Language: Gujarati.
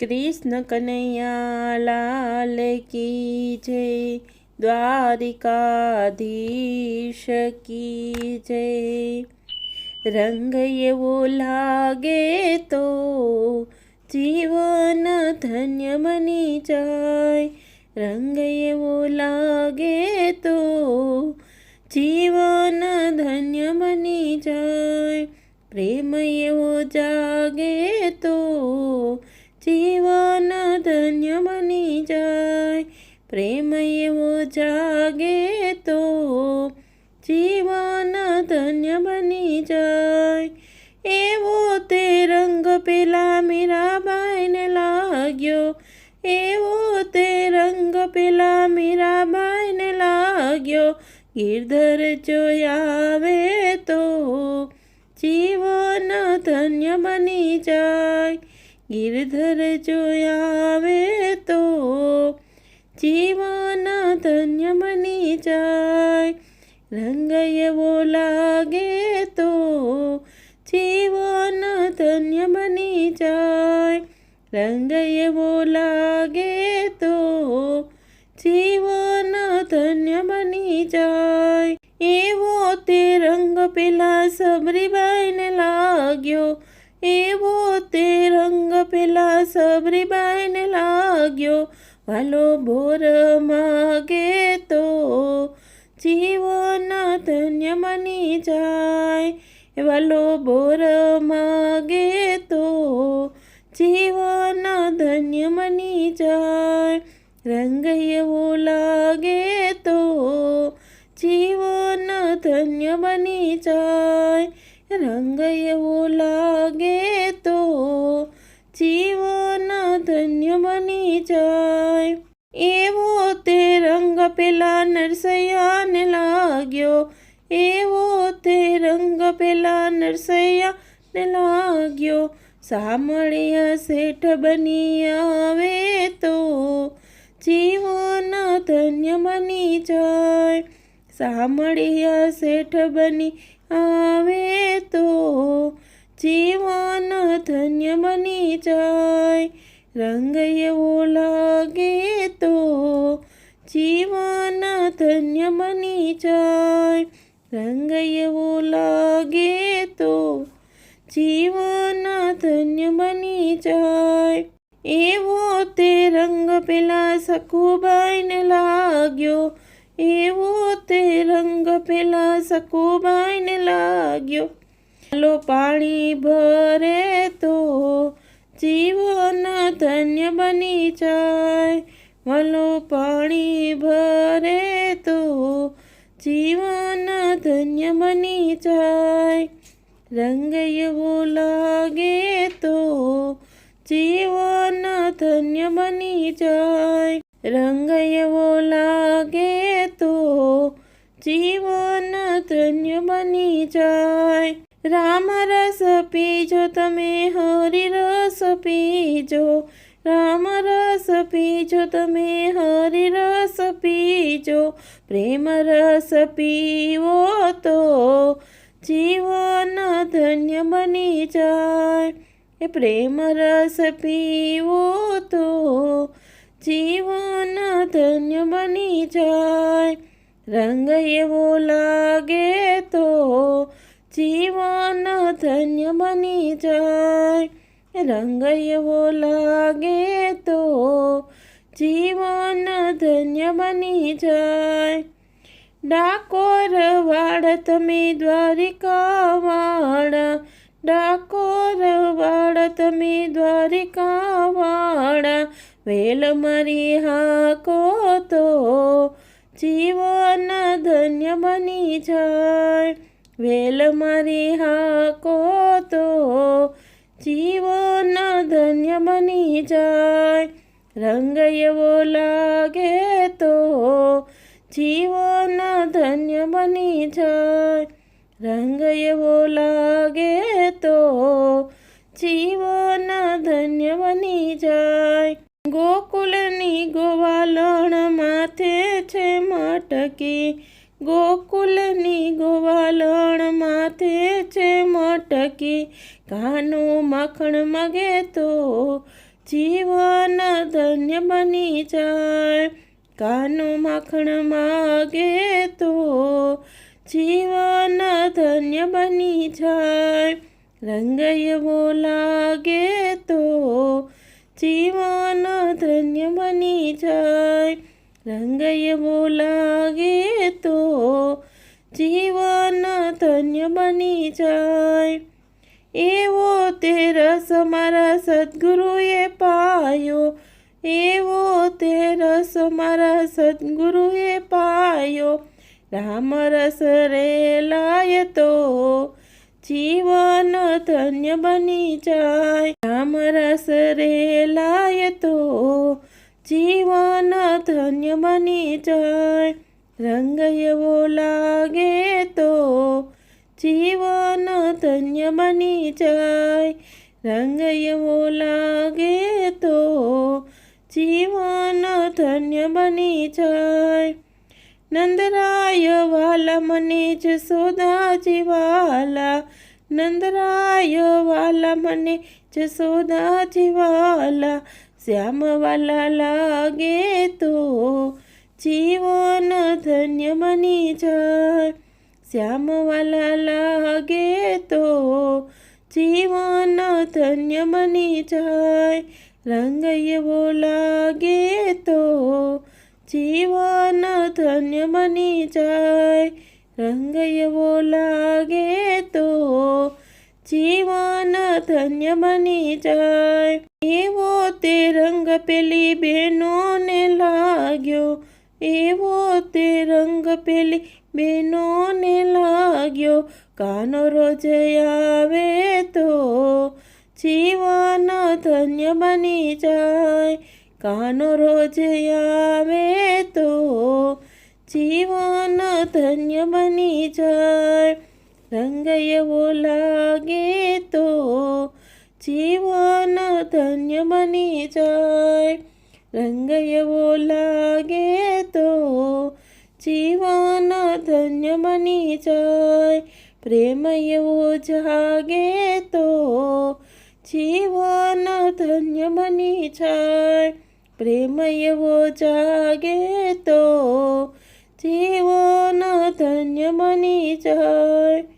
કૃષ્ણ કનૈયા લાલ કી જય, દ્વારિકાધીશ કી જય. રંગ એવો લાગે તો જીવન ધન્ય બની જાય. રંગ એવો લાગે તો જીવન ધન્ય બની જાય. પ્રેમ એવો જાગે જીવન ધન્ય બની જાય, પ્રેમ એવો જાગે તો જીવન ધન્ય બની જાય. એવો તે રંગ પેલા મીરાબાઈને લાગ્યો, એવો તે રંગ પેલા મીરાબાઈને લાગ્યો, ગિરધર જોયાવે તો જીવન ધન્ય બની જાય. ગિરધર જોયાવે તો જીવન ધન્ય બની જાય રંગ એવો લાગે તો જીવન ધન્ય બની જાય રંગ એવો લાગે તો જીવન ધન્ય બની જાય એવો તે રંગ પેલા સબરીબાઈને લાગ્યો એવો તે રંગ પેલા સબરીબાઈને લાગ્યો, વાલો બોર માગે તો જીવન ધન્ય બની જાય. વાલો બોર માગે તો જીવન ધન્ય બની જાય. રંગ એવો લાગે તો જીવન ધન્ય બની જાય. રંગ એવો પેલા નરસૈયાને લાગ્યો. એવો તે રંગ પેલા નરસૈયાને લાગ્યો. સાંભળ્યા શેઠ બની આવે તો જીવન ધન્ય બની જાય. સાંભળ્યા શેઠ બની આવે તો જીવન ધન્ય બની જાય. રંગ એવો લાગે તો જીવન ધન્ય બની જાય. રંગ એવો લાગે તો જીવન ધન્ય બની જાય. એવો તે રંગ પેલા સખુબાઈને લાગ્યો. એવો તે રંગ પેલા સખુબાઈને લાગ્યો. ચાલો પાણી ભરે તો જીવન ધન્ય બની જાય. વલો પાણી ભરે તો જીવન ધન્ય બની જાય. રંગ એવો લાગે તો જીવન ધન્ય બની જાય. રંગ એવો લાગે તો જીવન ધન્ય બની જાય. રામ રસ પીજો, તમે હરિ રસ પીજો. રામ રસ પીજો તમે હરિ રસ પીજો પ્રેમ રસ પીવો તો જીવન ધન્ય બની જાય એ પ્રેમ રસ પીવો તો જીવન ધન્ય બની જાય રંગ એવો લાગે તો જીવન ધન્ય બની જાય રંગ એવો લાગે તો જીવન ધન્ય બની જાય. ડાકોર વાળ તમે દ્વારિકા વાળા ડાકોર વાળ તમે દ્વારિકા વાળા વેલ મારી હાકો તો જીવન ધન્ય બની જાય. વેલ મારી હાકો તો જીવન બની જાય, રંગ એવો લાગે તો જીવન ધન્ય બની જાય. રંગ એવો લાગે તો જીવન ધન્ય બની જાય. ગોકુલની ગોવાલણ માથે છે મટકી. ગોકુલની ગોવાલણ માથે છે મટકી. કાનું માખણ મગે તો જીવન ધન્ય બની જાય. કાનું માખણ માગે તો જીવન ધન્ય બની જાય. રંગ એવો લાગે તો જીવન ધન્ય બની જાય. રંગ એવો લાગે તો જીવન ધન્ય બની જાય. એવો તે રસ મારા સદગુરુએ પાયો. એવો તે રસ મારા સદગુરુએ પાયો. રામ રસ રે લાય તો જીવન ધન્ય બની જાય. રામ રસ રે લાય તો જીવન ધન્ય બની જાય. રંગ એવો લાગે તો જીવન ધન્ય બની જાય રંગ એવો લાગે તો જીવન ધન્ય બની જાય. નંદરાય વાલા મને જ સોદા જીવાલા, નંદરાય વાલા મને જ સોદાજી વાલા શ્યામ વાલા લાગે તો જીવન ધન્ય બની જાય. શ્યામ વાલા લાગે તો જીવન ધન્ય બની જાય. રંગ એવો લાગે તો જીવન ધન્ય બની જાય. રંગ એવો લાગે તો જીવન ધન્ય બની જાય. એવો તે રંગ પેલી બહેનોને લાગ્યો. એવો તે રંગ પેલી બહેનોને લાગ્યો. કાનો રોજ આવે તો જીવન ધન્ય બની જાય. કાનો રોજ આવે તો જીવન ધન્ય બની જાય. રંગ એવો લાગે તો જીવન ધન્ય બની જાય. રંગ એવો લાગે તો જીવન ધન્ય બની જાય પ્રેમ એવો જાગે તો જીવન ધન્ય બની જાય પ્રેમ એવો જાગે તો જીવન ધન્ય બની જાય